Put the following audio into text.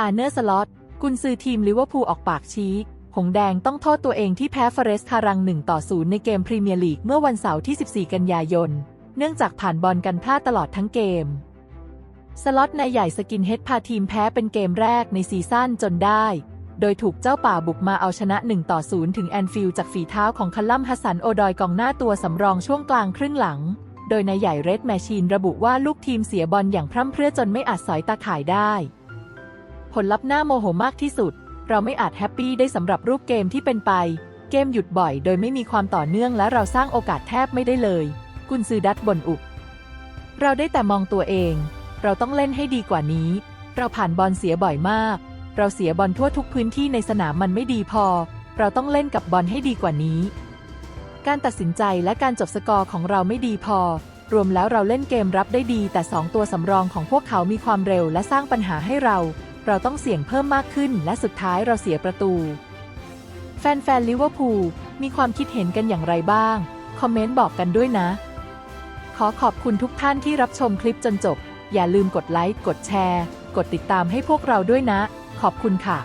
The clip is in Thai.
อาร์เนอร์สล็อตกุนซือทีมลิเวอร์พูลออกปากชี้ หงแดงต้องโทษตัวเองที่แพ้ฟอเรสต์คารัง 1 ต่อ 0 ในเกมพรีเมียร์ลีกเมื่อวันเสาร์ที่ 14 กันยายน เนื่องจากผ่านบอลกันพลาดตลอดทั้งเกม สล็อตนายใหญ่สกินเฮดพาทีมแพ้เป็นเกมแรกในซีซั่นจนได้ โดยถูกเจ้าป่าบุกมาเอาชนะ 1 ต่อ 0 ถึงแอนฟิลด์จากฝีเท้าของคัลลัมฮัสสันโอดอยกองหน้าตัวสำรองช่วงกลางครึ่งหลัง โดยนายใหญ่เรดแมชชีนระบุว่าลูกทีมเสียบอลอย่างพร่ำเพรื่อจนไม่อาจสอยตาข่ายได้ ผลลัพธ์หน้าโมโหมากที่สุด เราไม่อาจแฮปปี้ได้สำหรับรูปเกมที่เป็นไป เกมหยุดบ่อยโดยไม่มีความต่อเนื่องและเราสร้างโอกาสแทบไม่ได้เลย กุนซือดัตบนอุบเราได้แต่มองตัวเอง เราต้องเล่นให้ดีกว่านี้ เราผ่านบอลเสียบ่อยมาก เราเสียบอลทั่วทุกพื้นที่ในสนามมันไม่ดีพอ เราต้องเล่นกับบอลให้ดีกว่านี้ การตัดสินใจและการจบสกอร์ของเราไม่ดีพอรวมแล้วเราเล่นเกมรับได้ดีแต่สองตัวสำรองของพวกเขามีความเร็วและสร้างปัญหาให้เรา เราต้องเสี่ยงเพิ่มมากขึ้น และสุดท้ายเราเสียประตู แฟนๆลิเวอร์พูลมีความคิดเห็นกันอย่างไรบ้าง คอมเมนต์บอกกันด้วยนะ ขอขอบคุณทุกท่านที่รับชมคลิปจนจบ อย่าลืมกดไลค์ กดแชร์ กดติดตามให้พวกเราด้วยนะ ขอบคุณค่ะ